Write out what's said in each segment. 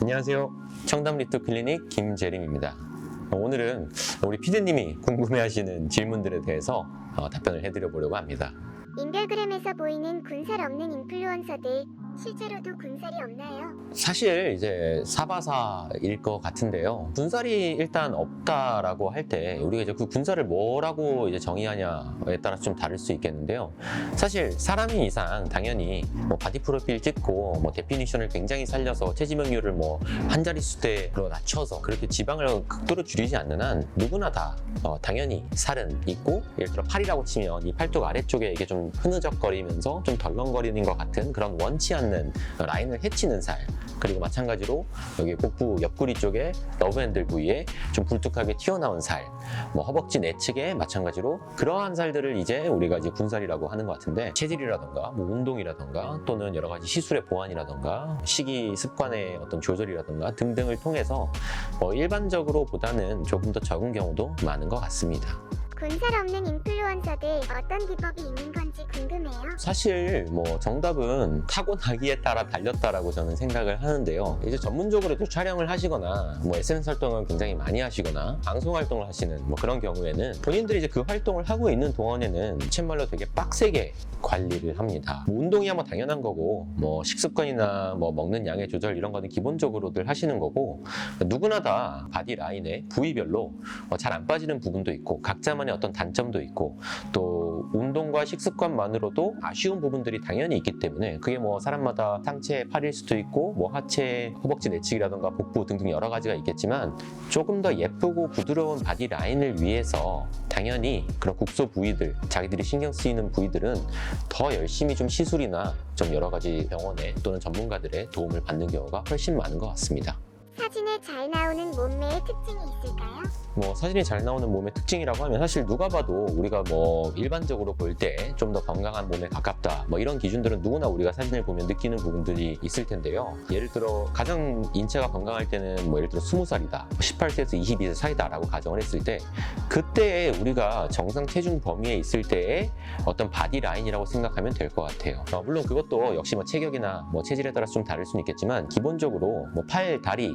안녕하세요. 청담 리토 클리닉 김재림입니다. 어, 오늘은 우리 피디님이 궁금해하시는 질문들에 대해서 어, 답변을 해드려 보려고 합니다. 인별그램에서 보이는 군살 없는 인플루언서들 실제로도 군살이 없나요? 사실 이제 사바사일 것 같은데요. 군살이 일단 없다라고 할 때 우리가 이제 그 군살을 뭐라고 이제 정의하냐에 따라 좀 다를 수 있겠는데요. 사실 사람인 이상 당연히 뭐 바디 프로필 찍고 뭐 데피니션을 굉장히 살려서 체지방률을 뭐 한 자릿수대로 낮춰서 그렇게 지방을 극도로 줄이지 않는 한 누구나 다 어, 당연히 살은 있고 예를 들어 팔이라고 치면 이 팔뚝 아래쪽에 이게 좀 흐느적거리면서 좀 덜렁거리는 것 같은 그런 원치 않는 라인을 해치는 살. 그리고 마찬가지로 여기 복부 옆구리 쪽에 러브핸들 부위에 좀 굴뚝하게 튀어나온 살, 뭐 허벅지 내측에 마찬가지로 그러한 살들을 이제 우리가 이제 군살이라고 하는 것 같은데 체질이라던가 뭐 운동이라던가 또는 여러 가지 시술의 보완이라던가 식이 습관의 어떤 조절이라던가 등등을 통해서 뭐 일반적으로 보다는 조금 더 적은 경우도 많은 것 같습니다. 군살 없는 인플루언서들 어떤 기법이 있는 건지 궁금해요. 사실 뭐 정답은 타고나기에 따라 달렸다라고 저는 생각을 하는데요. 이제 전문적으로 또 촬영을 하시거나 뭐 SNS 활동을 굉장히 많이 하시거나 방송 활동을 하시는 뭐 그런 경우에는 본인들이 이제 그 활동을 하고 있는 동안에는 참말로 되게 빡세게 관리를 합니다. 뭐 운동이야 뭐 당연한 거고 뭐 식습관이나 뭐 먹는 양의 조절 이런 거는 기본적으로들 하시는 거고 누구나 다 바디 라인에 부위별로 어, 잘안 빠지는 부분도 있고 각자만의 어떤 단점도 있고 또 운동과 식습관 만으로도 아쉬운 부분들이 당연히 있기 때문에 그게 뭐 사람마다 상체 팔일 수도 있고 뭐 하체 허벅지 내측이라던가 복부 등등 여러 가지가 있겠지만 조금 더 예쁘고 부드러운 바디 라인을 위해서 당연히 그런 국소 부위들 자기들이 신경 쓰이는 부위들은 더 열심히 좀 시술이나 좀 여러 가지 병원에 또는 전문가들의 도움을 받는 경우가 훨씬 많은 것 같습니다. 사진에 잘 나오는 몸매의 특징이 있을까요? 뭐 사진이 잘 나오는 몸의 특징이라고 하면 사실 누가 봐도 우리가 뭐 일반적으로 볼 때 좀 더 건강한 몸에 가깝다 뭐 이런 기준들은 누구나 우리가 사진을 보면 느끼는 부분들이 있을 텐데요 예를 들어 가장 인체가 건강할 때는 뭐 예를 들어 20살이다 18세에서 22세 사이다 라고 가정을 했을 때 그때에 우리가 정상 체중 범위에 있을 때의 어떤 바디 라인이라고 생각하면 될 것 같아요 어, 물론 그것도 역시 뭐 체격이나 뭐 체질에 따라서 좀 다를 수는 있겠지만 기본적으로 뭐 팔, 다리,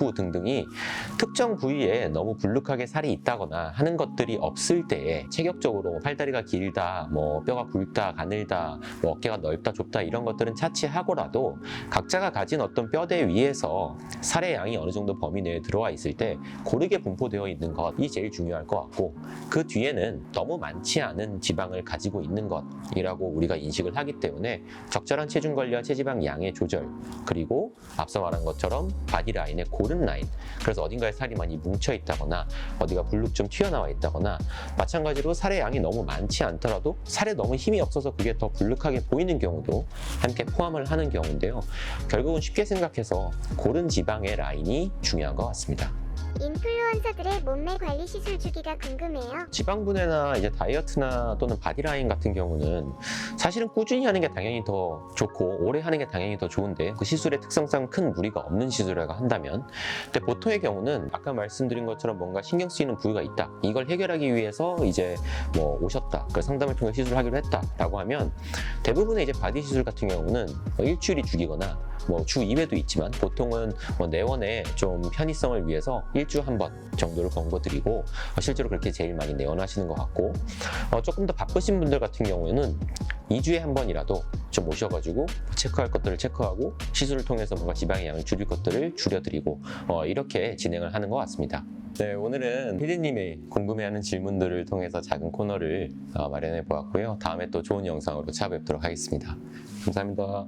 복부 등등이 특정 부위에 너무 불룩하게 살이 있다거나 하는 것들이 없을 때에 체격적으로 팔다리가 길다, 뭐 뼈가 굵다, 가늘다, 뭐 어깨가 넓다, 좁다 이런 것들은 차치하고라도 각자가 가진 어떤 뼈대 위에서 살의 양이 어느 정도 범위 내에 들어와 있을 때 고르게 분포되어 있는 것이 제일 중요할 것 같고 그 뒤에는 너무 많지 않은 지방을 가지고 있는 것이라고 우리가 인식을 하기 때문에 적절한 체중 관리와 체지방 양의 조절 그리고 앞서 말한 것처럼 바디 라인의 고른 라인 그래서 어딘가에 살이 많이 뭉쳐 있다거나 어디가 불룩 좀 튀어나와 있다거나 마찬가지로 살의 양이 너무 많지 않더라도 살에 너무 힘이 없어서 그게 더 불룩하게 보이는 경우도 함께 포함을 하는 경우인데요 결국은 쉽게 생각해서 고른 지방의 라인이 중요한 것 같습니다. 인플루언서들의 몸매 관리 시술 주기가 궁금해요. 지방 분해나 이제 다이어트나 또는 바디라인 같은 경우는 사실은 꾸준히 하는 게 당연히 더 좋고 오래 하는 게 당연히 더 좋은데 그 시술의 특성상 큰 무리가 없는 시술이라고 한다면 근데 보통의 경우는 아까 말씀드린 것처럼 뭔가 신경 쓰이는 부위가 있다 이걸 해결하기 위해서 이제 뭐 오셨다 그 상담을 통해 시술을 하기로 했다라고 하면 대부분의 이제 바디 시술 같은 경우는 뭐 일주일이 주기거나 뭐 주 2회도 있지만 보통은 뭐 내원의 좀 편의성을 위해서 일주 한 번 정도를 권고드리고 어, 실제로 그렇게 제일 많이 내원하시는 것 같고 어, 조금 더 바쁘신 분들 같은 경우에는 2주에 한 번이라도 좀 오셔가지고 체크할 것들을 체크하고 시술을 통해서 뭔가 지방의 양을 줄일 것들을 줄여드리고 어, 이렇게 진행을 하는 것 같습니다. 네, 오늘은 피디님이 궁금해하는 질문들을 통해서 작은 코너를 어, 마련해 보았고요. 다음에 또 좋은 영상으로 찾아뵙도록 하겠습니다. 감사합니다.